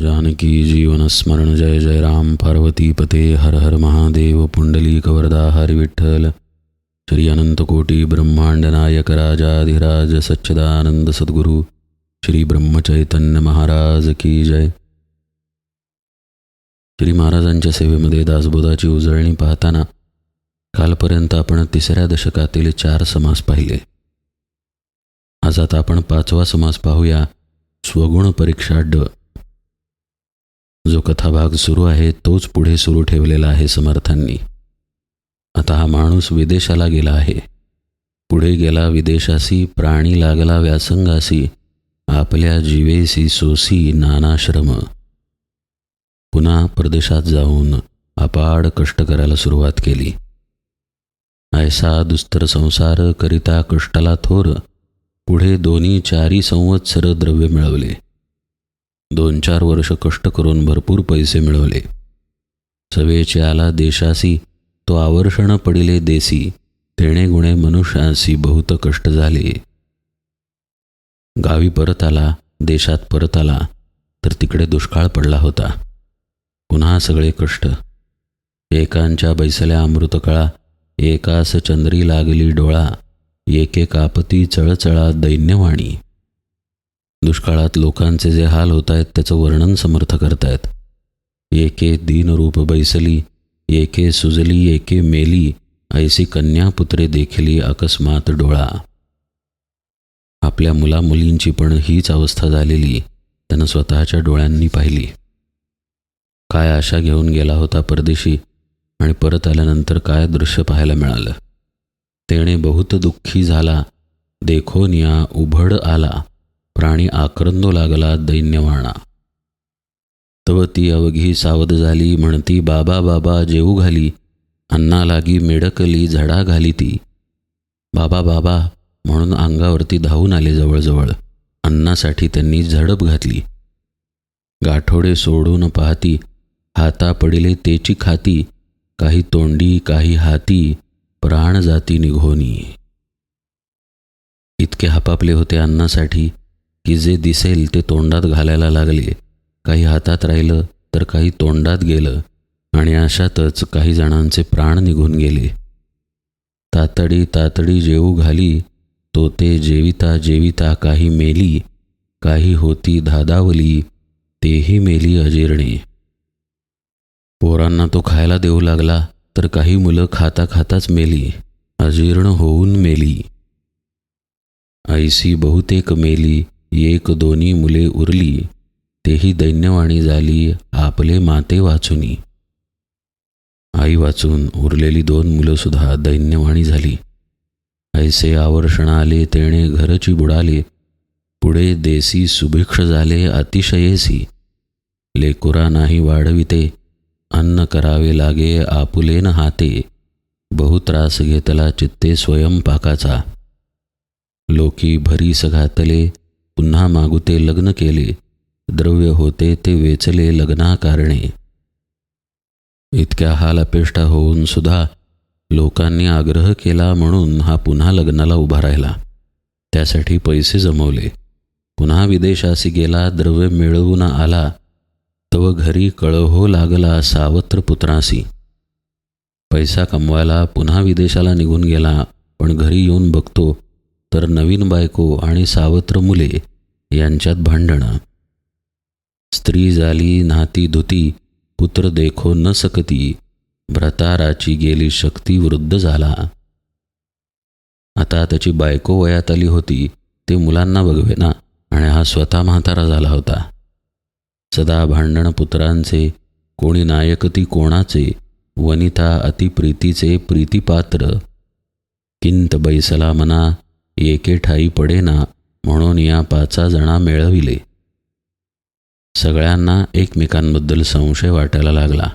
जानकी जीवनस्मरण जय जय राम। पार्वती पते हर हर महादेव। पुंडली कवरदा हर विठ्ठल। श्री अनंतकोटी ब्रह्मांड नायक राजाधिराज सच्चिदानंद सद्गुरू श्री ब्रह्मचैतन्य महाराज की जय। श्री महाराजांच्या सेवेमध्ये दासबोधाची उजळणी पाहताना कालपर्यंत आपण तिसऱ्या दशकातील चार समास पाहिले. आज आता आपण पाचवा समास पाहूया स्वगुण परीक्षा ड. जो कथाभाग सुरू आहे तोच पुढे सुरू ठेवलेला आहे समर्थांनी. आता हा माणूस विदेशाला गेला आहे. पुढे गेला विदेशासी प्राणी लागला व्यासंगासी आपल्या जीवेसी सोसी नानाश्रम. पुन्हा परदेशात जाऊन अपाड कष्ट करायला सुरुवात केली. ऐसा दुस्तर संसार करिता कष्टाला थोर पुढे दोन्ही चारी संवत्सर द्रव्य मिळवले. दोन चार वर्ष कष्ट करून भरपूर पैसे मिळवले. सवेचे आला देशासी तो आवर्षण पडिले देसी तेणे गुणे मनुष्यासी बहुत कष्ट झाले. गावी परत आला देशात परत आला तर तिकडे दुष्काळ पडला होता. पुन्हा सगळे कष्ट. एकांच्या बैसल्या अमृतकळा एकास चंद्री लागली डोळा एके कापती चळचळा दैन्यवाणी. दुष्काळात लोकांचे जे हाल होत आहेत त्याचं वर्णन समर्थ करतायत. एके दीनरूप बैसली एके सुजली एके मेली ऐसी कन्यापुत्रे देखिली अकस्मात डोळा. आपल्या मुलामुलींची पण हीच अवस्था झालेली त्यानं स्वतःच्या डोळ्यांनी पाहिली. काय आशा घेऊन गेला होता परदेशी आणि परत आल्यानंतर काय दृश्य पाहायला मिळालं? तेणे बहुत दुःखी झाला देखोनिया उभड आला. प्राणी आक्रंदो लागला दैन्यवाणा. तव ती अवघी सावध झाली म्हणती बाबा बाबा जेऊ घाली. अन्ना लागी मेडकली झडा घाली ती. बाबा बाबा म्हणून अंगावरती धावून आले जवळजवळ. अन्नासाठी त्यांनी झडप घातली. गाठोडे सोडून पाहती हाता पडिले तेची खाती. काही तोंडी काही हाती. प्राण जाती निघोनी. इतके हापापले होते अन्नासाठी. की जे दिसेल ते तोंडात घालायला लागले. काही हातात राहिलं तर काही तोंडात गेलं आणि अशातच काही जणांचे प्राण निघून गेले. तातडी तातडी जेऊ घाली तो ते जेविता जेविता काही मेली काही होती धादावली तेही मेली अजीर्णी. पोरांना तो खायला देऊ लागला तर काही मुलं खाता खाताच मेली अजीर्ण होऊन मेली. ऐसी बहुतेक मेली एक दोन्ही मुले उरली तेही दैन्यवाणी झाली आपले माते वाचुनी. आई वाचून उरलेली दोन मुलं सुद्धा दैन्यवाणी झाली. ऐसे आवर्षण आले तेणे घरची बुडाले पुढे देसी सुभिक्ष झाले अतिशयेसी. लेकुरा नाही वाढविते अन्न करावे लागे आपुलेन हाते. बहुत्रास घेतला चित्ते स्वयंपाकाचा. लोकी भरीस घातले पुन्हा मागुते लग्न केले. द्रव्य होते ते वेचले लग्नाकारणे. इतक्या हाल अपेष्टा होऊन सुद्धा लोकांनी आग्रह केला म्हणून हा पुन्हा लग्नाला उभा राहिला. त्यासाठी पैसे जमवले. पुन्हा विदेशासी गेला द्रव्य मिळवून आला. तव घरी कळहो लागला सावत्र पुत्रासी. पैसा कमवायला पुन्हा विदेशाला निघून गेला पण घरी येऊन बघतो तर नवीन बायको आणि सावत्र मुले यांच्यात भांडणं. स्त्री झाली नाती धुती पुत्र देखो न सकती भ्रताराची गेली शक्ती वृद्ध झाला. आता त्याची बायको वयात आली होती ते मुलांना बघवेना आणि हा स्वतः म्हातारा झाला होता. सदा भांडण पुत्रांचे कोणी नायकती कोणाचे वनिता अतिप्रीतीचे प्रीतिपात्र. किंत बैसला मना एके ठाई पडेना म्हणून या पाचा जणा मिळविले. सगळ्यांना एकमेकांबद्दल संशय वाटायला लागला.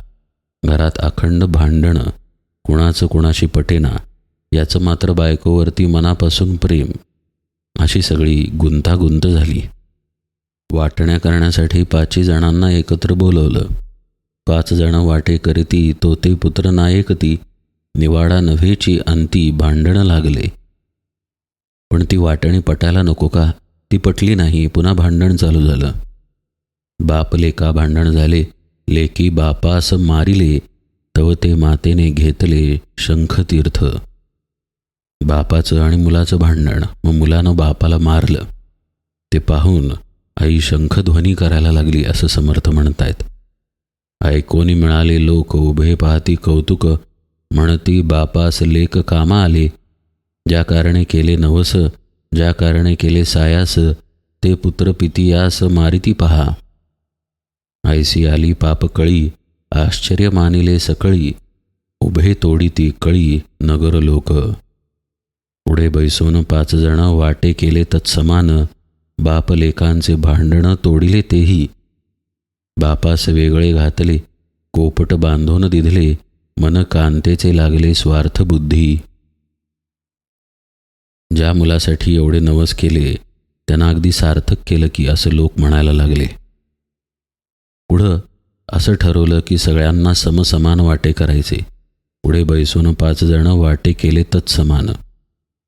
घरात अखंड भांडणं कुणाचं कुणाशी पटेना याचं मात्र बायकोवरती मनापासून प्रेम अशी सगळी गुंतागुंत झाली. वाटण्या करण्यासाठी पाचही जणांना एकत्र बोलवलं. पाच जण वाटे करीती तो ते पुत्र नायकती निवाडा नव्हेची अंती भांडणं लागले. पण ती वाटणी पटायला नको का? ती पटली नाही पुन्हा भांडण चालू झालं. बाप लेका भांडण झाले लेकी बापास मारिले तव ते मातेने घेतले शंखतीर्थ. बापाचं आणि मुलाचं भांडण मग मुलानं बापाला मारलं. ते पाहून आई शंखध्वनी करायला लागली असं समर्थ म्हणतायत. ऐकोनी मिळाले लोक उभे पाहती कौतुक म्हणती बापास लेक कामा आले ज्या कारणे केले नवस ज्या कारणे केले सायास ते पुत्र पितियास मारिती पहा. ऐसी आली पाप कळी आश्चर्य मानिले सकळी उभे तोडीती कळी नगर लोक. पुढे बैसून पाच जण वाटे केले तत्समान बाप लेकांचे भांडणं तोडिले तेही. बापास वेगळे घातले कोपट बांधून दिधले मन कांतेचे लागले स्वार्थ बुद्धी. ज्या मुलासाठी एवढे नवस केले त्यांना अगदी सार्थक केलं की असं लोक म्हणायला लागले. पुढं असं ठरवलं की सगळ्यांना समसमान वाटे करायचे. पुढे बैसून पाच जण वाटे केले तत्समान.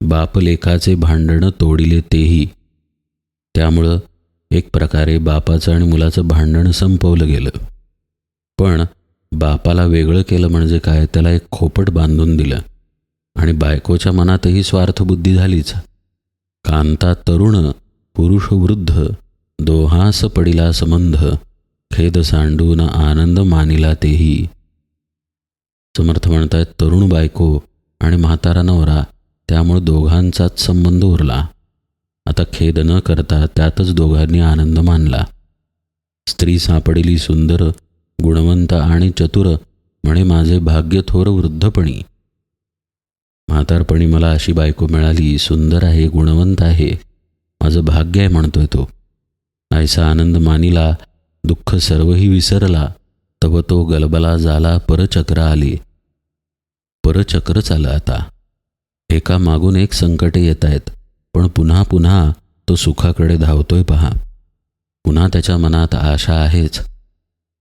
बाप लेखाचे भांडणं तोडिले तेही. त्यामुळं एक प्रकारे बापाचं आणि मुलाचं भांडण संपवलं गेलं. पण बापाला वेगळं केलं म्हणजे काय? त्याला एक खोपट बांधून दिलं. आणि बायकोच्या मनातही स्वार्थबुद्धी झालीच. कांता तरुण पुरुष वृद्ध दोहास पडिला संबंध खेद सांडून आनंद मानिला तेही. समर्थ म्हणतायत तरुण बायको आणि म्हातारा नवरा त्यामुळे दोघांचाच संबंध उरला. आता खेद न करता त्यातच दोघांनी आनंद मानला. स्त्री सापडली सुंदर गुणवंत आणि चतुर म्हणे माझे भाग्य थोर वृद्धपणी. म्हातारपणी मला अशी बायको मिळाली सुंदर आहे गुणवंत आहे. माझं भाग्य आहे म्हणतोय तो. ऐसा आनंद मानिला दुःख सर्वही विसरला. तव तो गलबला झाला परचक्र आली. परचक्रच आलं आता. एका मागून एक संकटे येत आहेत. पण पुन्हा पुन्हा तो सुखाकडे धावतोय पहा. पुन्हा त्याच्या मनात आशा आहेच.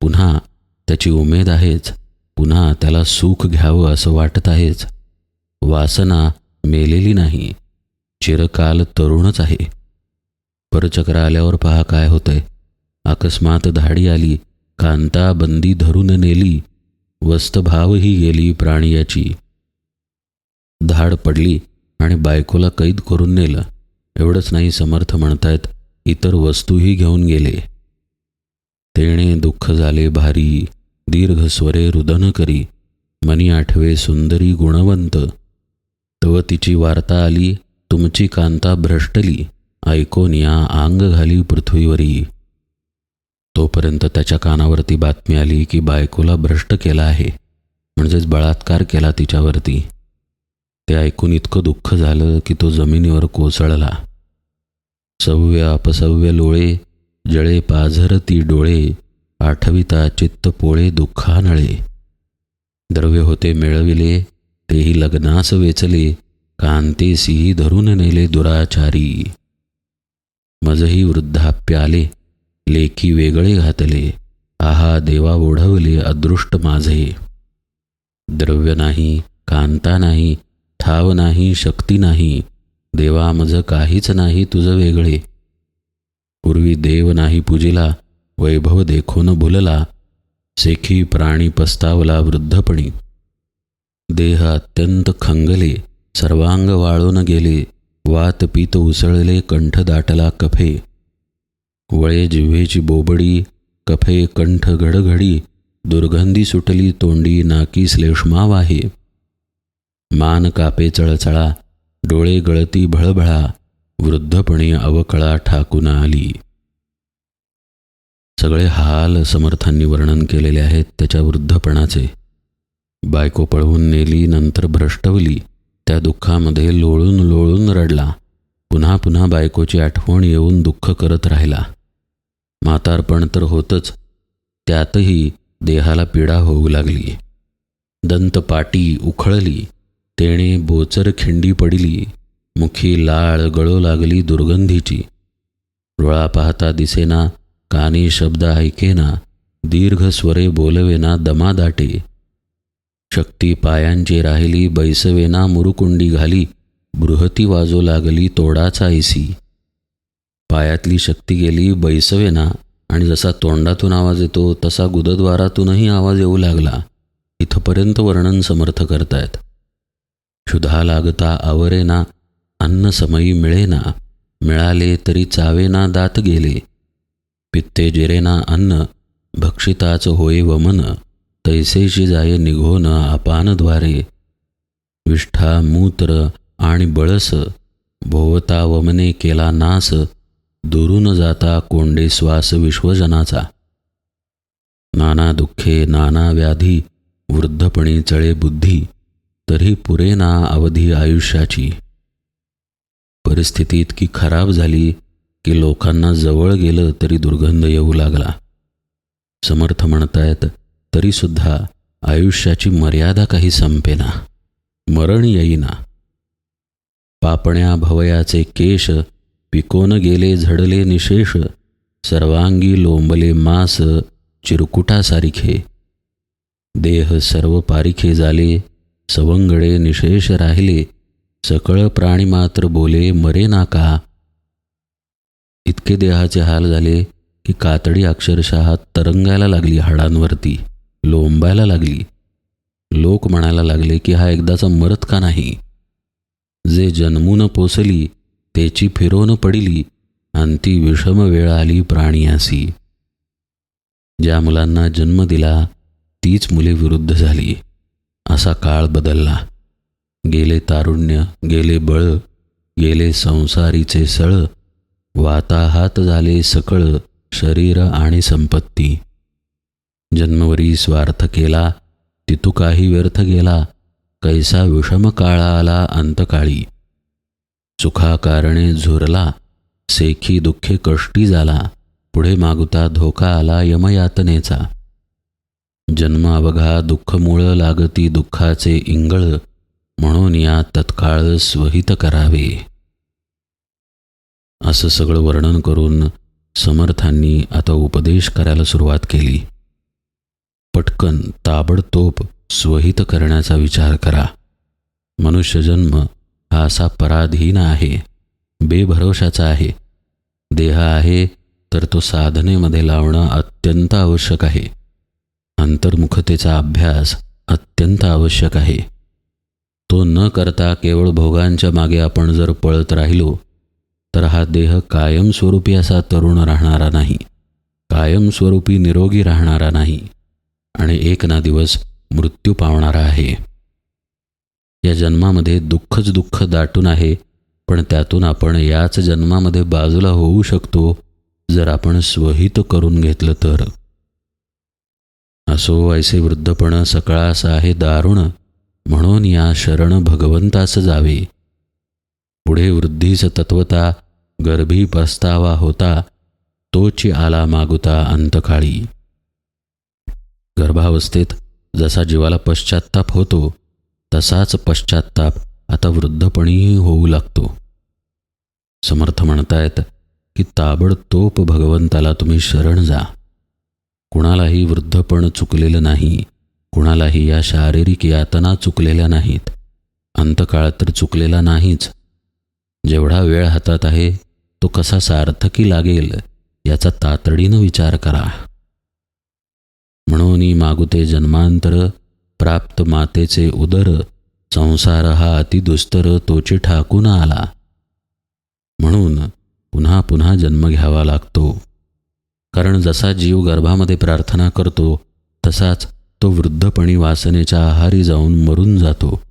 पुन्हा त्याची उमेद आहेच. पुन्हा त्याला सुख घ्यावं असं वाटत आहेच. वासना मेलेली नाही. चिरकाल तरुणच आहे. परचक्र आल्यावर पहा काय होतंय. अकस्मात धाडी आली कांता बंदी धरून नेली वस्तभावही गेली प्राणियाची. धाड पडली आणि बायकोला कैद करून नेलं. एवढंच नाही समर्थ म्हणतायत इतर वस्तूही घेऊन गेले. तेणे दुःख झाले भारी दीर्घ स्वरे रुदन करी. मनी आठवे सुंदरी गुणवंत. तव तिची वार्ता आली तुमची कांता भ्रष्टली ऐकून या आंग घाली पृथ्वीवरी. तोपर्यंत त्याच्या कानावरती बातमी आली की बायकोला भ्रष्ट केला आहे म्हणजेच बळात्कार केला तिच्यावरती. ते ऐकून इतकं दुःख झालं की तो जमिनीवर कोसळला. सव्य अपसव्य लोळे जळे पाझर ती डोळे आठविता चित्त पोळे दुःखानळे. द्रव्य होते मिळविले तेही लग्नास वेचले कांतेसीही धरून नेले दुराचारी. मजही वृद्धाप्य आले लेखी वेगळे घातले आहा देवा ओढवले अदृष्ट माझे. द्रव्य नाही कांता नाही ठाव नाही शक्ती नाही देवा मज काहीच नाही तुझं वेगळे. पूर्वी देव नाही पूजिला वैभव देखून भुलला सेखी प्राणी पस्तावला वृद्धपणी. देह अत्यंत खंगले सर्वांग वाळून गेले वात पीत उसळले कंठ दाटला कफे. वळे जिव्हेची बोबडी कफे कंठ घडघडी दुर्गंधी सुटली तोंडी नाकी श्लेष्मा वाहे मान कापे चळचळा डोळे गळती भळभळा वृद्धपणे अवकळा ठाकून आली. सगळे हाल समर्थांनी वर्णन केलेले आहेत त्याच्या वृद्धपणाचे. बायको पळवून नेली नंतर भ्रष्टवली. त्या दुःखामध्ये लोळून लोळून रडला. पुन्हा पुन्हा बायकोची आठवण येऊन दुःख करत राहिला. म्हातारपण तर होतच. त्यातही देहाला पीडा होऊ लागली. दंतपाटी उखळली. तेणे बोचर खिंडी पडली. मुखी लाळ गळो लागली दुर्गंधीची. डोळा पाहता दिसेना कानी शब्द ऐकेना दीर्घ स्वरे बोलवेना दमा दाटे शक्ती पायांची राहिली बैसवेना मुरुकुंडी घाली बृहती वाजो लागली तोडाचा ऐसी पायातली शक्ती गेली बैसवेना आणि जसा तोंडातून आवाज येतो तसा गुदद्वारातूनही आवाज येऊ लागला. इथपर्यंत वर्णन समर्थ करतायत. क्षुधा लागता आवरेना अन्न समयी मिळेना मिळाले तरी चावेना दात गेले. पित्ते जिरेना अन्न भक्षिताच होय वमन. तैसेशी जाये निघोन अपानद्वारे विष्ठा मूत्र आणि बळस भोवता वमने केला नास दुरून जाता कोंडे श्वास विश्वजनाचा. नाना दुःखे नाना व्याधी वृद्धपणी चळे बुद्धी तरी पुरेना अवधी आयुष्याची. परिस्थिती इतकी खराब झाली की लोकांना जवळ गेलं तरी दुर्गंध येऊ लागला. समर्थ म्हणतायत तरीसुद्धा आयुष्याची मर्यादा काही संपेना मरण येईना. पापण्या भवयाचे केश पिकोन गेले झडले निशेष सर्वांगी लोंबले मास चिरकुटासारिखे देह सर्व पारिखे झाले सवंगडे निशेष राहिले सकळ प्राणी मात्र बोले मरे नाका इतके देहाचे हाल झाले की कातडी अक्षरशः तरंगायला लागली हाडांवरती. लोंबायला लागली. लोक म्हणायला लागले की हा एकदाचा मरत का नाही? जे जन्मून पोसली त्याची फिरोन पडिली आणि ती विषम वेळ आली प्राणियासी. ज्या मुलांना जन्म दिला तीच मुले विरुद्ध झाली. असा काळ बदलला. गेले तारुण्य गेले बळ गेले संसारीचे सळ वाताहात झाले सकळ शरीर आणि संपत्ती. जन्मवरी स्वार्थ केला तितू काही व्यर्थ गेला कैसा विषम काळा आला अंतकाळी. सुखा कारणे झुरला सेखी दुःखे कष्टी झाला पुढे मागुता धोका आला यमयातनेचा. जन्म अवघा दुःख मूळ लागती दुःखाचे इंगळ म्हणून या तत्काळ स्वहित करावे. असं सगळं वर्णन करून समर्थांनी आता उपदेश करायला सुरुवात केली. पटकन ताबडतोब स्वहित करण्याचा विचार करा. मनुष्यजन्म हा असा पराधीन आहे बेभरोशाचा आहे. देह आहे तर तो साधनेमध्ये लावणं अत्यंत आवश्यक आहे. अंतर्मुखतेचा अभ्यास अत्यंत आवश्यक आहे. तो न करता केवळ भोगांच्या मागे आपण जर पळत राहिलो तर हा देह कायमस्वरूपी असा तरुण राहणारा नाही कायमस्वरूपी निरोगी राहणारा नाही. आणि एक ना दिवस मृत्यू पावणारा आहे. या जन्मामध्ये दुःखच दुःख दाटून आहे पण त्यातून आपण याच जन्मामध्ये बाजूला होऊ शकतो जर आपण स्वहित करून घेतलं तर. असो ऐसे वृद्धपण सकाळास आहे दारुण म्हणून या शरण भगवंतास जावे. पुढे वृद्धीस तत्वता गर्भी पस्तावा होता तोची आला मागुता अंतकाळी. गर्भावस्थेत जसा जीवाला पश्चात्ताप होतो तसाच पश्चात्ताप आता वृद्धपणीही होऊ लागतो. समर्थ म्हणतायत की ताबडतोब भगवंताला तुम्ही शरण जा. कुणालाही वृद्धपण चुकलेलं नाही कुणालाही या शारीरिक यातना चुकलेल्या नाहीत अंतकाळ तर चुकलेला नाहीच. जेवढा वेळ हातात आहे तो कसा सार्थकी लागेल याचा तातडीनं विचार करा. म्हणून मागुते जन्मांतर प्राप्त मातेचे उदर संसार हा अतिदुस्तर तोची ठाकून आला. म्हणून पुन्हा पुन्हा जन्म घ्यावा लागतो. कारण जसा जीव गर्भामध्ये प्रार्थना करतो तसाच तो वृद्धपणी वासनेच्या आहारी जाऊन मरून जातो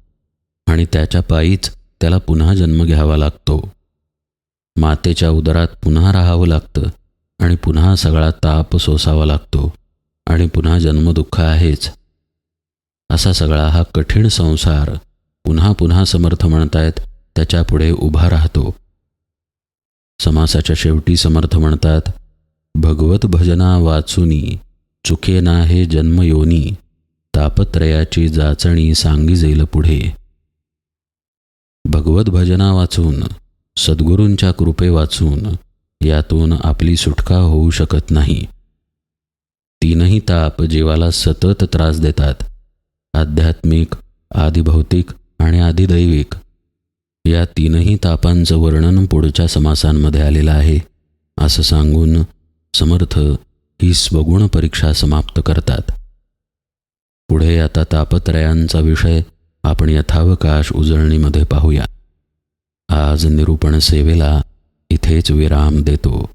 आणि त्याच्या पायीच त्याला पुन्हा जन्म घ्यावा लागतो. मातेच्या उदरात पुन्हा राहावं लागतं आणि पुन्हा सगळा ताप सोसावा लागतो. आणि पुन्हा जन्मदुःख आहेच. असा सगळा हा कठीण संसार पुन्हा पुन्हा समर्थ म्हणतायत त्याच्यापुढे उभा राहतो. समासाच्या शेवटी समर्थ म्हणतात भगवत भजना वाचुनी चुके ना हे जन्मयोनी तापत्रयाची जाचणी सांगी जाईल पुढे. भगवत भजना वाचून सद्गुरूंच्या कृपे वाचून यातून आपली सुटका होऊ शकत नाही. तीनही ताप जीवाला सतत त्रास देतात. आध्यात्मिक आदिभौतिक आणि आदिदैविक. या तीनही तापांचं वर्णन पुढच्या समासांमध्ये आलेलं आहे असं सांगून समर्थ ही स्वगुण परीक्षा समाप्त करतात. पुढे आता तापत्रयांचा विषय आपण यथावकाश उजळणीमध्ये पाहूया. आज निरूपण सेवेला इथेच विराम देतो.